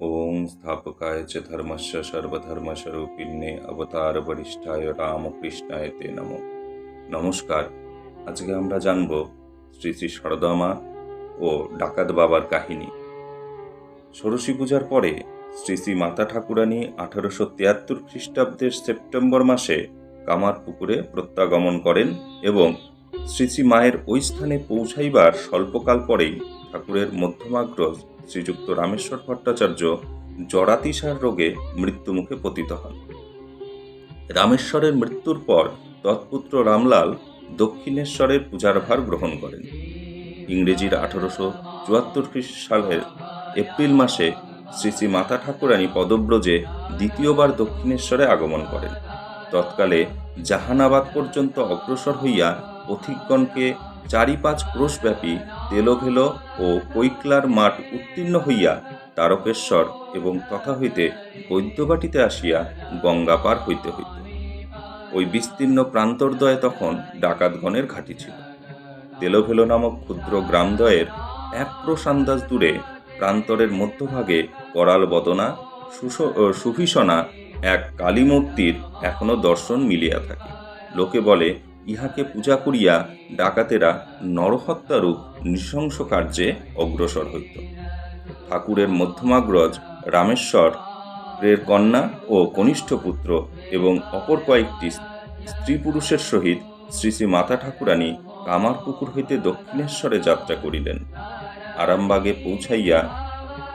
ॐ स्थापकाय च धर्मस्य সর্বধর্মস্বরূপিণে অবতার বরিষ্ঠায় রামকৃষ্ণায় তে নম নমস্কার আজকে আমরা জানব শ্রী শ্রী সরদামা ও ডাকাত বাবার কাহিনী ষোড়শী পূজার পরে শ্রী শ্রী মাতা ঠাকুরানী আঠারোশো তিয়াত্তর খ্রিস্টাব্দের সেপ্টেম্বর মাসে কামার পুকুরে প্রত্যাগমন করেন এবং শ্রী শ্রী মায়ের ওই স্থানে পৌঁছাইবার স্বল্পকাল পরেই ঠাকুরের মধ্যমাগ্রজ শ্রীযুক্ত রামেশ্বর ভট্টাচার্য জরাতিসার রোগে মৃত্যুমুখে পতিত হন। রামেশ্বরের মৃত্যুর পর তৎপুত্র রামলাল দক্ষিণেশ্বরের পূজার ভার গ্রহণ করেন। ইংরেজির আঠারোশো চুয়াত্তর সালের এপ্রিল মাসে শ্রী শ্রী মাতা ঠাকুরানী পদব্রজে দ্বিতীয়বার দক্ষিণেশ্বরে আগমন করেন। তৎকালে জাহানাবাদ পর্যন্ত অগ্রসর হইয়া পথিকগণকে চারি পাঁচ ক্রোশব্যাপী তেলোভেলো ও কৈকলার মাঠ উত্তীর্ণ হইয়া তারকেশ্বর এবং তথা হইতে বৈদ্যবাটিতে আসিয়া গঙ্গা পার হইতে হইত। ওই বিস্তীর্ণ প্রান্তরদ্বয়ে তখন ডাকাতগণের ঘাঁটি ছিল। তেলোভেলো নামক ক্ষুদ্র গ্রামদ্বয়ের এক ক্রোশ আন্দাজ দূরে প্রান্তরের মধ্যভাগে করাল বদনা সুভীষণা এক কালী মূর্তির এখনও দর্শন মিলিয়া থাকে। লোকে বলে ইহাকে পূজা করিয়া ডাকাতেরা নরহত্যারূপ নৃশংস কার্যে অগ্রসর হইত। ঠাকুরের মধ্যমাগ্রজ রামেশ্বর এর কন্যা ও কনিষ্ঠ পুত্র এবং অপর কয়েকটি স্ত্রী পুরুষের সহিত শ্রী শ্রী মাতা ঠাকুরানী কামার পুকুর হইতে দক্ষিণেশ্বরে যাত্রা করিলেন। আরামবাগে পৌঁছাইয়া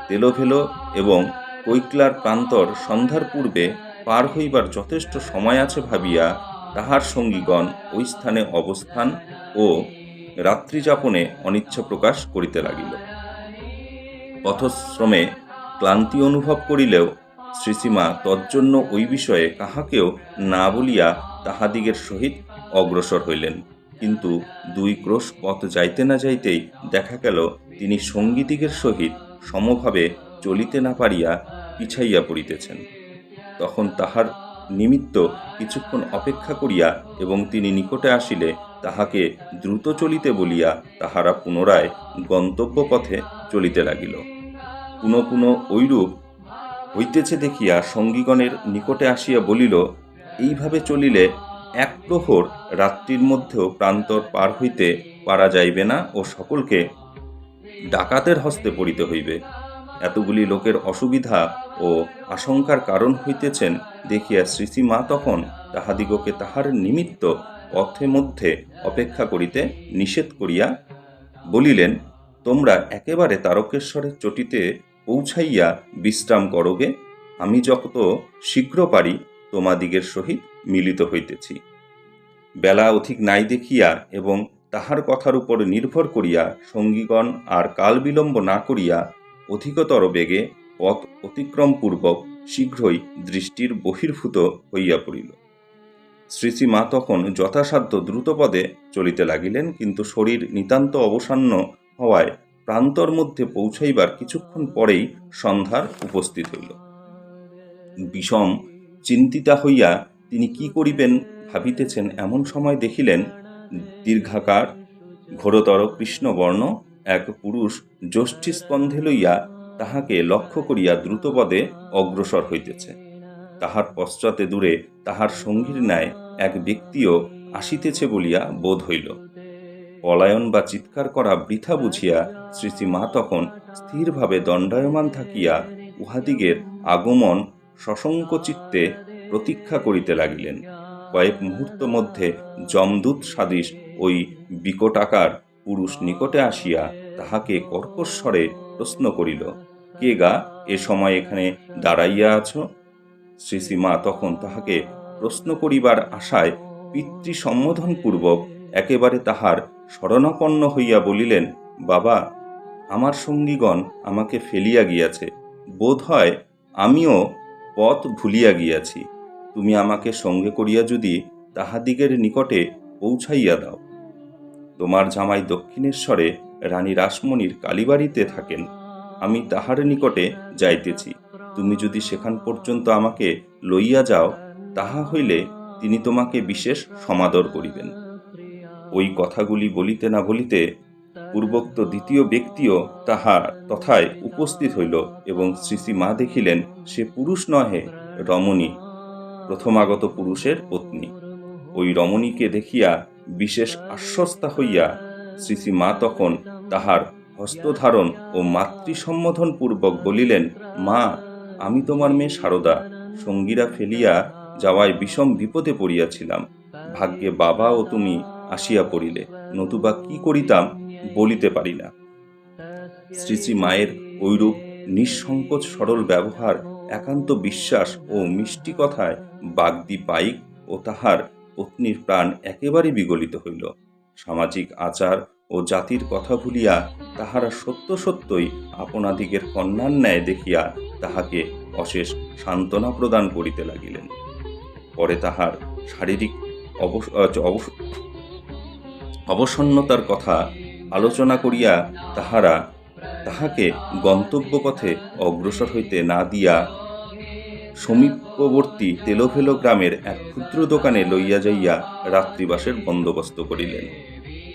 তেলোভেলো এবং কৈকলার প্রান্তর সন্ধ্যার পূর্বে পার হইবার যথেষ্ট সময় আছে ভাবিয়া তাহার সঙ্গীগণ ওই স্থানে অবস্থান ও রাত্রিযাপনে অনিচ্ছা প্রকাশ করিতে লাগিল। পথশ্রমে ক্লান্তি অনুভব করিলেও শ্রীসীমা তজ্জন্য ওই বিষয়ে কাহাকেও না বলিয়া তাহাদিগের সহিত অগ্রসর হইলেন। কিন্তু দুই ক্রোশ পথ যাইতে না যাইতেই দেখা গেল, তিনি সঙ্গীদিগের সহিত সমভাবে চলিতে না পারিয়া পিছাইয়া পড়িতেছেন। তখন তাহার নিমিত্ত কিছুক্ষণ অপেক্ষা করিয়া এবং তিনি নিকটে আসিলে তাহাকে দ্রুত চলিতে বলিয়া তাহারা পুনরায় গন্তব্য পথে চলিতে লাগিল। পুনঃ পুনঃ ঐরূপ হইতেছে দেখিয়া সঙ্গীগণের নিকটে আসিয়া বলিল, এইভাবে চলিলে এক প্রহর রাত্রির মধ্যেও প্রান্তর পার হইতে পারা যাইবে না ও সকলকে ডাকাতের হস্তে পড়িতে হইবে। এতগুলি লোকের অসুবিধা ও আশঙ্কার কারণ হইতেছেন দেখিয়া শ্রীশ্রী মা তখন তাহাদিগকে তাহার নিমিত্ত পথে মধ্যে অপেক্ষা করিতে নিষেধ করিয়া বলিলেন, তোমরা একেবারে তারকেশ্বরের চটিতে পৌঁছাইয়া বিশ্রাম করোগে আমি যত শীঘ্র পারি তোমাদিগের সহিত মিলিত হইতেছি। বেলা অধিক নাই দেখিয়া এবং তাহার কথার উপর নির্ভর করিয়া সঙ্গীগণ আর কাল বিলম্ব না করিয়া অধিকতর বেগে পথ অতিক্রমপূর্বক শীঘ্রই দৃষ্টির বহির্ভূত হইয়া পড়িল। শ্রী শ্রী মা তখন যথাসাধ্য দ্রুতপদে চলিতে লাগিলেন, কিন্তু শরীর নিতান্ত অবসান্ন হওয়ায় প্রান্তর মধ্যে পৌঁছাইবার কিছুক্ষণ পরেই সন্ধ্যার উপস্থিত হইল। বিষম, চিন্তিতা হইয়া তিনি কি করিবেন ভাবিতেছেন এমন সময় দেখিলেন, দীর্ঘাকার, ঘোরতর কৃষ্ণবর্ণ এক পুরুষ যষ্ঠী স্কন্ধে লইয়া তাহাকে লক্ষ্য করিয়া দ্রুতপদে অগ্রসর হইতেছে। তাহার পশ্চাতে দূরে তাহার সঙ্গীর ন্যায় এক ব্যক্তিও আসিতেছে বলিয়া বোধ হইল। পলায়ন বা চিৎকার করা বৃথা বুঝিয়া শ্রী শ্রী মা তখন স্থিরভাবে দণ্ডায়মান থাকিয়া উহাদিগের আগমন সশঙ্ক চিত্তে প্রতীক্ষা করিতে লাগিলেন। কয়েক মুহূর্ত মধ্যে যমদূত সাদিশ ওই বিকটাকার পুরুষ নিকটে আসিয়া তাহাকে কর্কশ্বরে প্রশ্ন করিল, কে গা? এ সময় এখানে দাঁড়াইয়া আছো? শ্রী শ্রী মা তখন তাহাকে প্রশ্ন করিবার আশায় পিতৃ সম্বোধনপূর্বক একেবারে তাহার শরণাপন্ন হইয়া বলিলেন, বাবা, আমার সঙ্গীগণ আমাকে ফেলিয়া গিয়াছে। বোধ হয় আমিও পথ ভুলিয়া গিয়াছি। তুমি আমাকে সঙ্গে করিয়া যদি তাহাদিগের নিকটে পৌঁছাইয়া দাও। তোমার জামাই দক্ষিণেশ্বরে রানী রাসমণির কালীবাড়িতে থাকেন। আমি তাহার নিকটে যাইতেছি। তুমি যদি সেখান পর্যন্ত আমাকে লইয়া যাও, তাহা হইলে তিনি তোমাকে বিশেষ সমাদর করিবেন। ওই কথাগুলি বলিতে না বলিতে পূর্বোক্ত দ্বিতীয় ব্যক্তিও তাহা তথায় উপস্থিত হইল এবং শ্রী মা দেখিলেন, সে পুরুষ নহে, রমণী, প্রথমাগত পুরুষের পত্নী। ওই রমণীকে দেখিয়া বিশেষ আশ্বস্তা হইয়া শ্রী শ্রী মা তখন তাহার হস্তধারণ ও মাতৃসম্বোধন পূর্বক বলিলেন, মা, আমি তোমার মেয়ে সারদা। সঙ্গীরা ফেলিয়া যাওয়ায় বিষম বিপদে পড়িয়াছিলাম। ভাগ্যে বাবা ও তুমি আসিয়া পড়িলে, নতুবা কি করিতাম বলিতে পারি না। শ্রী শ্রী মায়ের ঐরূপ নিঃসংকোচ সরল ব্যবহার, একান্ত বিশ্বাস ও মিষ্টি কথায় বাগদি পাইক ও তাহার পত্নীর প্রাণ একেবারে বিগলিত হইল। সামাজিক আচার ও জাতির কথা ভুলিয়া তাহারা সত্য সত্যই আপনাদিগের কন্যার ন্যায় দেখিয়া তাহাকে অশেষ সান্ত্বনা প্রদান করিতে লাগিলেন। পরে তাহার শারীরিক অবস অবস- অবসন্নতার কথা আলোচনা করিয়া তাহারা তাহাকে গন্তব্য পথে অগ্রসর হইতে না দিয়া সমীপবর্তী তেলোভেলো গ্রামের এক ক্ষুদ্র দোকানে লইয়া যাইয়া রাত্রিবাসের বন্দোবস্ত করিলেন।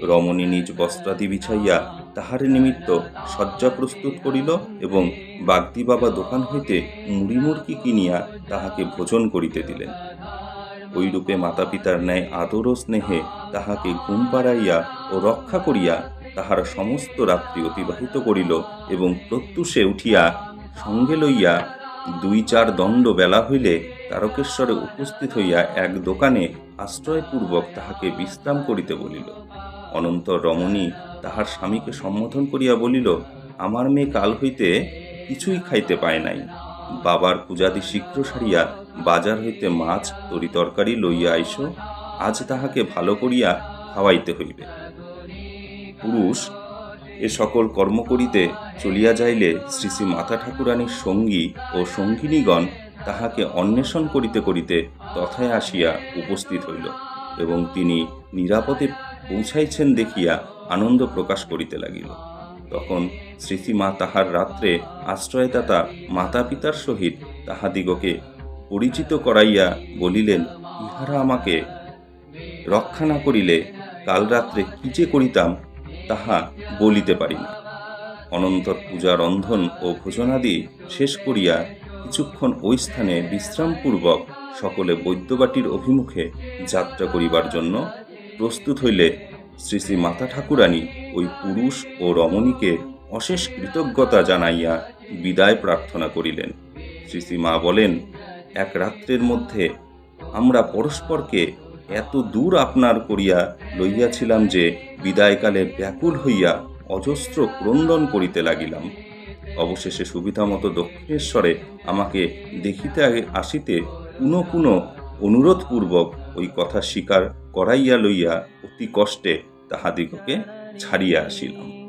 রমণী নিজ বস্ত্রাদি বিছাইয়া তাহার নিমিত্ত শয্যা প্রস্তুত করিল এবং বাগদি বাবা দোকান হইতে মুড়ি মুড়কি কিনিয়া তাহাকে ভোজন করিতে দিলেন। ওইরূপে মাতা পিতার ন্যায় আদর ও স্নেহে তাহাকে ঘুম পাড়াইয়া ও রক্ষা করিয়া তাহার সমস্ত রাত্রি অতিবাহিত করিল এবং প্রত্যুষে উঠিয়া সঙ্গে লইয়া দুই চার দণ্ড বেলা হইলে তারকেশ্বরে উপস্থিত হইয়া এক দোকানে আশ্রয়পূর্বক তাহাকে বিশ্রাম করিতে বলিল। অনন্তর রমণী তাহার স্বামীকে সম্বোধন করিয়া বলিল, আমার মেয়ে কাল হইতে কিছুই খাইতে পায় নাই। বাবার পূজাদি শীঘ্র সারিয়া বাজার হইতে মাছ, তরি তরকারি লইয়া আইস। আজ তাহাকে ভালো করিয়া খাওয়াইতে হইবে। পুরুষ এ সকল কর্ম করিতে চলিয়া যাইলে শ্রী শ্রী মাতা ঠাকুরানীর সঙ্গী ও সঙ্গিনীগণ তাহাকে অন্বেষণ করিতে করিতে তথায় আসিয়া উপস্থিত হইল এবং তিনি নিরাপদে পৌঁছাইছেন দেখিয়া আনন্দ প্রকাশ করিতে লাগিল। তখন স্মৃতিমা তাহার রাত্রে আশ্রয়দাতা মাতা পিতার সহিত তাহাদিগকে পরিচিত করাইয়া বলিলেন, ইহারা আমাকে রক্ষা না করিলে কাল রাত্রে কি যে করিতাম তাহা বলিতে পারি না। অনন্তর পূজা রন্ধন ও ভোজনাদি শেষ করিয়া কিছুক্ষণ ওই স্থানে বিশ্রামপূর্বক সকলে বৈদ্যবাটির অভিমুখে যাত্রা করিবার জন্য প্রস্তুত হইলে শ্রী শ্রী মাতা ঠাকুরানী ওই পুরুষ ও রমণীকে অশেষ কৃতজ্ঞতা জানাইয়া বিদায় প্রার্থনা করিলেন। শ্রী শ্রী মা বলেন, এক রাত্রের মধ্যে আমরা পরস্পরকে এত দূর আপনার করিয়া লইয়াছিলাম যে বিদায়কালে ব্যাকুল হইয়া অজস্র ক্রন্দন করিতে লাগিলাম। অবশেষে সুবিধামতো দক্ষিণেশ্বরে আমাকে দেখিতে আসিতে পুনঃ পুনঃ অনুরোধপূর্বক ওই কথা স্বীকার করাইয়া লইয়া অতি কষ্টে তাহাদিগকে ছাড়িয়া আসিলাম।